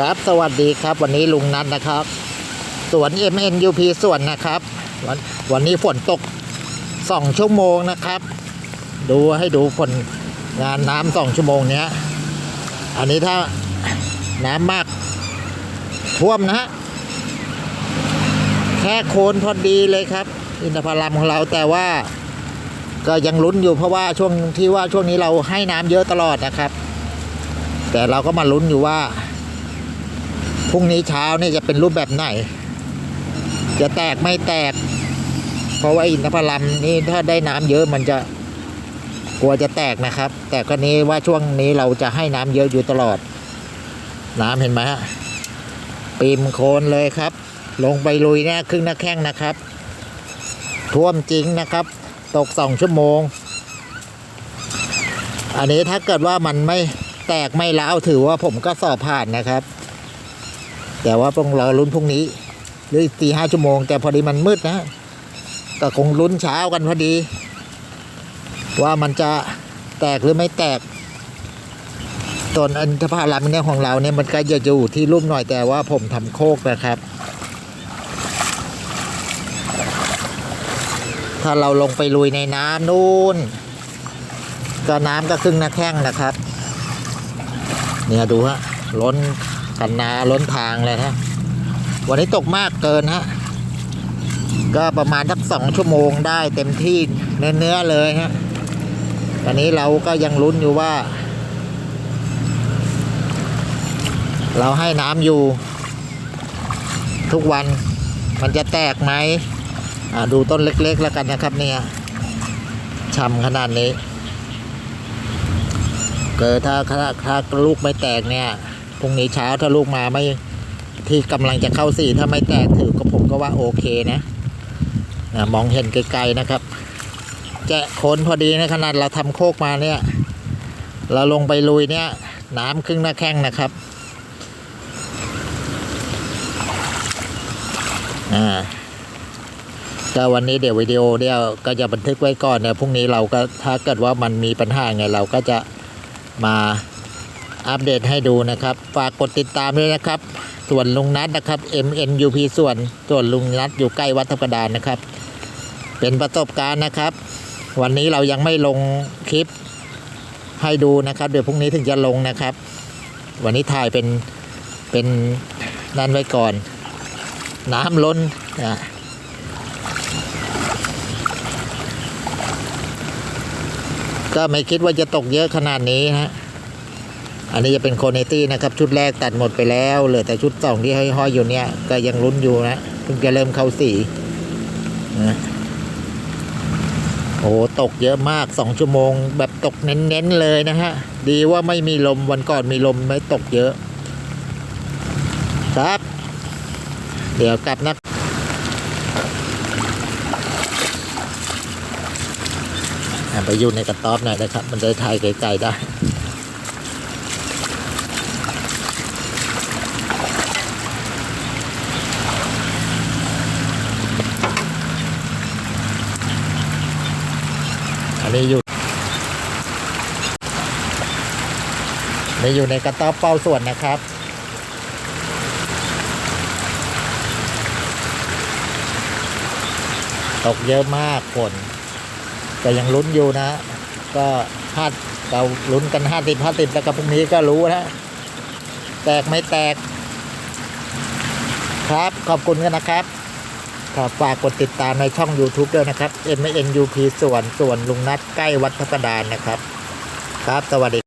ครับสวัสดีครับ วันนี้ลุงนัทนะครับสวน MNUP สวนนะครับ วันวันนี้ฝนตกสองชั่วโมงนะครับ ดูให้ดูผลงานน้ำสองชั่วโมงเนี้ย อันนี้ถ้าน้ำมากท่วมนะฮะแค่โคนพอดีเลยครับ อินทผลัมของเราแต่ว่าก็ยังลุ้นอยู่เพราะว่าช่วงที่ว่าช่วงนี้เราให้น้ำเยอะตลอดนะครับ แต่เราก็มาลุ้นอยู่ว่า พรุ่งนี้เช้านี่จะเป็นรูปแบบไหน จะแตกไม่แตก เพราะว่าอินทผลัมนี่ถ้าได้น้ำเยอะมันจะกลัวจะแตกนะครับ แต่ก็นี้ว่าช่วงนี้เราจะให้น้ำเยอะอยู่ตลอด น้ำเห็นไหมฮะปีมโคนเลยครับ ลงไปลุยเนี่ยครึ่งหน้าแข้งนะครับ ท่วมจริงนะครับ ตกสองชั่วโมง อันนี้ถ้าเกิดว่ามันไม่แตกไม่ร้าวถือว่าผมก็สอบผ่านนะครับ แต่ว่าต้องรอลุ้นพรุ่งนี้ หรือสี่ห้าชั่วโมง แต่พอดีมันมืดนะก็คงลุ้นเช้ากันพอดี ว่ามันจะแตกหรือไม่แตกต้นอันทพารัมเนี่ยของเราเนี่ยมันก็จะอยู่ที่รุ่มหน่อยแต่ว่าผมทำโคกนะครับ ถ้าเราลงไปลุยในน้ำนู่น ก็น้ำก็ครึ่งหน้าแข้งนะครับ เนี่ยดูฮะล้น คันนาล้นทางเลยนะวันนี้ตกมากเกินฮะก็ประมาณสักสองชั่วโมงได้เต็มที่เนื้อเนื้อๆเลยฮะตอนนี้เราก็ยังลุ้นอยู่ว่า เราให้น้ำอยู่ ทุกวันมันจะแตกไหมดูต้นเล็กๆแล้วกันนะครับเนี่ยช่ำขนาดนี้ เกิดถ้าถ้าลูกไม่แตกเนี่ย รุ่งนี้เช้าถ้าลูกมาไม่ที่กำลังจะเข้าสี่ถ้าไม่แตกถือก็ผมก็ว่าโอเคนะนะมองเห็นไกลๆนะครับแจะโคนพอดีนะขนาดเราทำโคกมาเนี่ย เราลงไปลุยเนี่ย น้ำครึ่งหน้าแข้งนะครับอ่าก็วันนี้เดี๋ยววิดีโอเดียวก็จะบันทึกไว้ก่อนเนี่ยพรุ่งนี้เราก็ถ้าเกิดว่ามันมีปัญหาไงเราก็จะมา อัปเดตให้ดูนะครับ ฝากกดติดตามด้วยนะครับ ส่วนลุงนัทนะครับ MNUP ส่วนส่วนลุงนัทอยู่ใกล้วัดทับกระดานนะครับ เป็นประสบการณ์นะครับ วันนี้เรายังไม่ลงคลิปให้ดูนะครับ เดี๋ยวพรุ่งนี้ถึงจะลงนะครับ วันนี้ถ่ายเป็นเป็นนั่นไว้ก่อน น้ำล้นนะก็ไม่คิดว่าจะตกเยอะขนาดนี้นะฮะ อันนี้จะเป็นโคเนตี้นะครับ ชุดแรกตัดหมดไปแล้ว เหลือแต่ชุดสองที่ห้อยๆอยู่เนี่ยก็ยังลุ้นอยู่นะเพิ่งจะเริ่มเข้าสีนะโอ้ตกเยอะมากสองชั่วโมง แบบตกเน้นๆเลยนะฮะ ดีว่าไม่มีลมวันก่อนมีลมไม่ตกเยอะ ครับ เดี๋ยวกลับนะไปอยู่ในกระต๊อบหน่อยนะครับ มันจะได้ถ่ายไกลๆได้ นนี้อยู่นี่อยู่ในกระต๊อบเป้าส่วนนะครับ ตกเยอะมากฝนแต่ยังลุ้นอยู่นะ ก็ห้าเราลุ้นกันห้าสิบห้าสิบแล้วก็พรุ่งนี้ก็รู้นะแตกไม่แตก ครับขอบคุณกันนะครับ ขอฝากกดติดตามในช่อง YouTube ด้วยนะครับ M N U P ส่วนส่วนลุงนัดใกล้วัดทับกระดานนะครับ ครับ สวัสดี